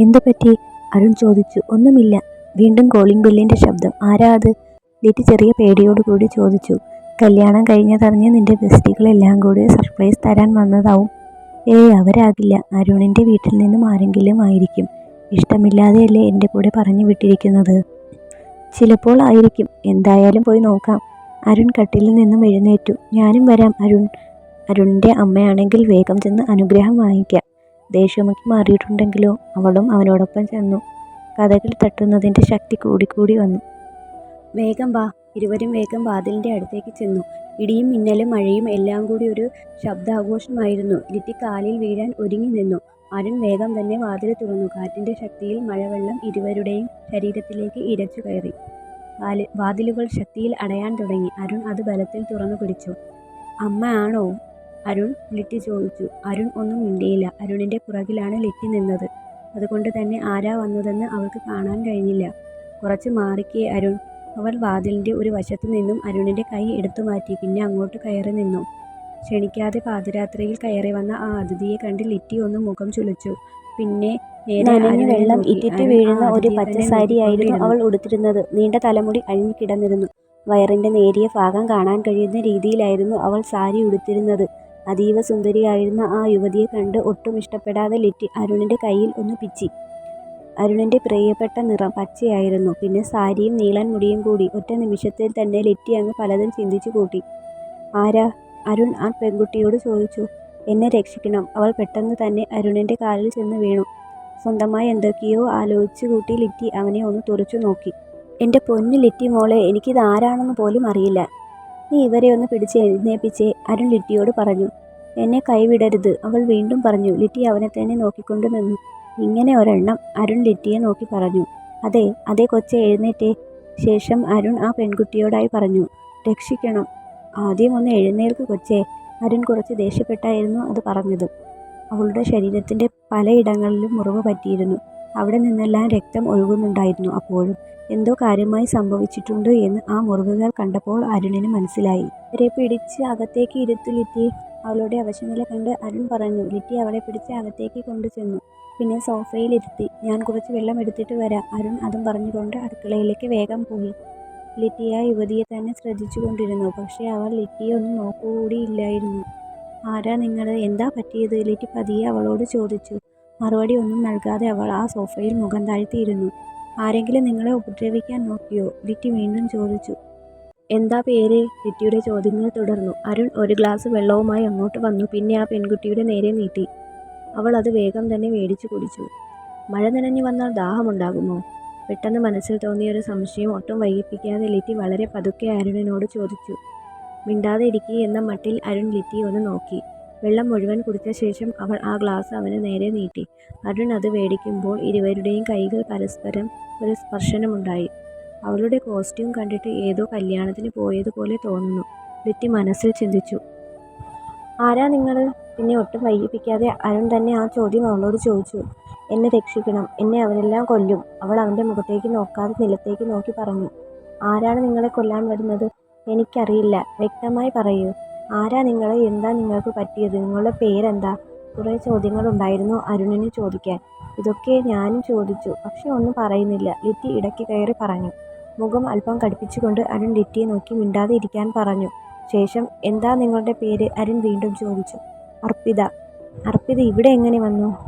എന്തു പറ്റി അരുൺ ചോദിച്ചു. ഒന്നുമില്ല. വീണ്ടും കോളിംഗ് ബെല്ലിന്റെ ശബ്ദം. ആരാ അത്? ലിറ്റി ചെറിയ പേടിയോടുകൂടി ചോദിച്ചു. കല്യാണം കഴിഞ്ഞതറിഞ്ഞ് നിന്റെ ബെസ്റ്റികളെല്ലാം കൂടി സർപ്രൈസ് തരാൻ വന്നതാവും. ഏയ് അവരാകില്ല. അരുണിന്റെ വീട്ടിൽ നിന്നും ആരെങ്കിലും ആയിരിക്കും. ഇഷ്ടമില്ലാതെയല്ലേ എന്റെ കൂടെ പറഞ്ഞു വിട്ടിരിക്കുന്നത്? ചിലപ്പോൾ ആയിരിക്കും. എന്തായാലും പോയി നോക്കാം. അരുൺ കട്ടിലിൽ നിന്നും എഴുന്നേറ്റു. ഞാനും വരാം അരുൺ. അരുണിന്റെ അമ്മയാണെങ്കിൽ വേഗം ചെന്ന് അനുഗ്രഹം വാങ്ങിക്കാം. ദേഷ്യമൊക്കെ മാറിയിട്ടുണ്ടെങ്കിലോ അവളും അവനോടൊപ്പം ചെന്നു. കഥകൾ തട്ടുന്നതിന്റെ ശക്തി കൂടിക്കൂടി വന്നു. വേഗം വാ. ഇരുവരും വേഗം വാതിലിന്റെ അടുത്തേക്ക് ചെന്നു. ഇടിയും മിന്നലും മഴയും എല്ലാം കൂടി ഒരു ശബ്ദാഘോഷമായിരുന്നു. ലിറ്റി കാലിൽ വീഴാൻ ഒരുങ്ങി നിന്നു. അരുൺ വേഗം തന്നെ വാതിൽ തുറന്നു. കാറ്റിന്റെ ശക്തിയിൽ മഴവെള്ളം ഇരുവരുടെയും ശരീരത്തിലേക്ക് ഇരച്ചു കയറി. വാതിലുകൾ ശക്തിയിൽ അടയാൻ തുടങ്ങി. അരുൺ അത് ബലത്തിൽ തുറന്നു പിടിച്ചു. അമ്മ ആണോ? അരുൺ ലിറ്റി ചോദിച്ചു. അരുൺ ഒന്നും മിണ്ടിയില്ല. അരുണിന്റെ പുറകിലാണ് ലിറ്റി നിന്നത്. അതുകൊണ്ട് തന്നെ ആരാ വന്നതെന്ന് അവൾക്ക് കാണാൻ കഴിഞ്ഞില്ല. കുറച്ച് മാറിക്കേ അരുൺ. അവൾ വാതിലിന്റെ ഒരു വശത്തു നിന്നും അരുണിന്റെ കൈ എടുത്തു മാറ്റി പിന്നെ അങ്ങോട്ട് കയറി നിന്നു. ക്ഷണിക്കാതെ പാതിരാത്രിയിൽ കയറി വന്ന ആ അതിഥിയെ കണ്ട് ലിറ്റി ഒന്ന് മുഖം ചുളിച്ചു. പിന്നെ നനഞ്ഞ വെള്ളം. ഇറ്റിറ്റ് വീഴുന്ന ഒരു പച്ചസാരിയായിരുന്നു അവൾ ഉടുത്തിരുന്നത്. നീണ്ട തലമുടി അഴിഞ്ഞു കിടന്നിരുന്നു. വയറിന്റെ നേരിയ ഭാഗം കാണാൻ കഴിയുന്ന രീതിയിലായിരുന്നു അവൾ സാരി ഉടുത്തിരുന്നത്. അതീവ സുന്ദരിയായിരുന്ന ആ യുവതിയെ കണ്ട് ഒട്ടും ഇഷ്ടപ്പെടാതെ ലിറ്റി അരുണിന്റെ കയ്യിൽ ഒന്ന് പിച്ചി. അരുണിന്റെ പ്രിയപ്പെട്ട നിറം പച്ചയായിരുന്നു. പിന്നെ സാരിയും നീളൻ മുടിയും കൂടി. ഒറ്റ നിമിഷത്തിൽ തന്നെ ലിറ്റി അങ്ങ് പലതും ചിന്തിച്ചു കൂട്ടി. ആരാ? അരുൺ ആ പെൺകുട്ടിയോട് ചോദിച്ചു. എന്നെ രക്ഷിക്കണം. അവൾ പെട്ടെന്ന് തന്നെ അരുണിന്റെ കാലിൽ ചെന്ന് വീണു. സ്വന്തമായി എന്തൊക്കെയോ ആലോചിച്ചു കൂട്ടി ലിറ്റി അവനെ ഒന്ന് തുറച്ചു നോക്കി. എന്റെ പൊന്നു ലിറ്റി മോളെ എനിക്കിത് ആരാണെന്ന് പോലും അറിയില്ല. നീ ഇവരെ ഒന്ന് പിടിച്ച് എഴുന്നേപ്പിച്ച് അരുൺ ലിറ്റിയോട് പറഞ്ഞു എന്നെ കൈവിടരുത് അവൾ വീണ്ടും പറഞ്ഞു ലിറ്റി അവനെ തന്നെ നോക്കിക്കൊണ്ട് നിന്നു. ഇങ്ങനെ ഒരെണ്ണം അരുൺ ലിറ്റിയെ നോക്കി പറഞ്ഞു. അതെ അതെ കൊച്ചെ എഴുന്നേറ്റേ. ശേഷം അരുൺ ആ പെൺകുട്ടിയോടായി പറഞ്ഞു രക്ഷിക്കണം. ആദ്യം ഒന്ന് എഴുന്നേൽക്ക് കൊച്ചേ അരുൺ കുറച്ച് ദേഷ്യപ്പെട്ടായിരുന്നു അത് പറഞ്ഞത്. അവളുടെ ശരീരത്തിന്റെ പലയിടങ്ങളിലും മുറിവ് പറ്റിയിരുന്നു. അവിടെ നിന്നെല്ലാം രക്തം ഒഴുകുന്നുണ്ടായിരുന്നു അപ്പോഴും. എന്തോ കാര്യമായി സംഭവിച്ചിട്ടുണ്ട് എന്ന് ആ മുറിവുകൾ കണ്ടപ്പോൾ അരുണിന് മനസ്സിലായി. അവരെ പിടിച്ച് അകത്തേക്ക് ഇരുത്തു ലിറ്റി അവളുടെ അവശനില കണ്ട് അരുൺ പറഞ്ഞു ലിറ്റി അവളെ പിടിച്ച് അകത്തേക്ക് കൊണ്ടുചെന്നു. പിന്നെ സോഫയിലിരുത്തി ഞാൻ കുറച്ച് വെള്ളം എടുത്തിട്ട് വരാം. അരുൺ അതും പറഞ്ഞുകൊണ്ട് അടുക്കളയിലേക്ക് വേഗം പോയി. ലിറ്റി ആ യുവതിയെ തന്നെ ശ്രദ്ധിച്ചു കൊണ്ടിരുന്നു പക്ഷേ അവൾ ലിറ്റിയെ ഒന്നും നോക്കുകൂടിയില്ലായിരുന്നു ആരാ നിങ്ങൾ എന്താ പറ്റിയത്? ലിറ്റി പതിയെ അവളോട് ചോദിച്ചു. മറുപടി ഒന്നും നൽകാതെ അവൾ ആ സോഫയിൽ മുഖം താഴ്ത്തിയിരുന്നു. ആരെങ്കിലും നിങ്ങളെ ഉപദ്രവിക്കാൻ നോക്കിയോ? ലിറ്റി വീണ്ടും ചോദിച്ചു. എന്താ പേര്? ലിറ്റിയുടെ ചോദ്യങ്ങൾ തുടർന്നു. അരുൺ ഒരു ഗ്ലാസ് വെള്ളവുമായി അങ്ങോട്ട് വന്നു. പിന്നെ ആ പെൺകുട്ടിയുടെ നേരെ നീട്ടി. അവൾ അത് വേഗം തന്നെ മേടിച്ചു കുടിച്ചു. മഴ നനഞ്ഞു വന്നാൽ ദാഹമുണ്ടാകുമോ? പെട്ടെന്ന് മനസ്സിൽ തോന്നിയ ഒരു സംശയം ഒട്ടും വൈകിപ്പിക്കാതെ ലിറ്റി വളരെ പതുക്കെ അരുണിനോട് ചോദിച്ചു. മിണ്ടാതെ ഇരിക്കുക എന്ന മട്ടിൽ അരുൺ ലിറ്റി ഒന്ന് നോക്കി. വെള്ളം മുഴുവൻ കുടിച്ച ശേഷം അവൾ ആ ഗ്ലാസ് അവന് നേരെ നീട്ടി. അരുൺ അത് മേടിക്കുമ്പോൾ ഇരുവരുടെയും കൈകൾ പരസ്പരം ഒരു സ്പർശനമുണ്ടായി. അവളുടെ കോസ്റ്റ്യൂം കണ്ടിട്ട് ഏതോ കല്യാണത്തിന് പോയതുപോലെ തോന്നുന്നു. ലിറ്റി മനസ്സിൽ ചിന്തിച്ചു. ആരാ നിങ്ങൾ പിന്നെ ഒട്ടും വൈകിപ്പിക്കാതെ അരുൺ തന്നെ ആ ചോദ്യം അവളോട് ചോദിച്ചു. എന്നെ രക്ഷിക്കണം. എന്നെ അവരെല്ലാം കൊല്ലും. അവൾ അവന്റെ മുഖത്തേക്ക് നോക്കാതെ നിലത്തേക്ക് നോക്കി പറഞ്ഞു. ആരാണ് നിങ്ങളെ കൊല്ലാൻ വരുന്നത്? എനിക്കറിയില്ല. വ്യക്തമായി പറയൂ. ആരാ നിങ്ങൾ എന്താ നിങ്ങൾക്ക് പറ്റിയത്? നിങ്ങളുടെ പേരെന്താ? കുറേ ചോദ്യങ്ങളുണ്ടായിരുന്നു അരുണിന് ചോദിക്കാൻ. ഇതൊക്കെ ഞാനും ചോദിച്ചു. പക്ഷെ ഒന്നും പറയുന്നില്ല. ലിറ്റി ഇടയ്ക്ക് കയറി പറഞ്ഞു. മുഖം അല്പം കടുപ്പിച്ചുകൊണ്ട് അരുൺ ലിറ്റിയെ നോക്കി മിണ്ടാതെ ഇരിക്കാൻ പറഞ്ഞു. ശേഷം എന്താ നിങ്ങളുടെ പേര്? അരുൺ വീണ്ടും ചോദിച്ചു. അർപ്പിത. അർപ്പിത ഇവിടെ എങ്ങനെ വന്നു?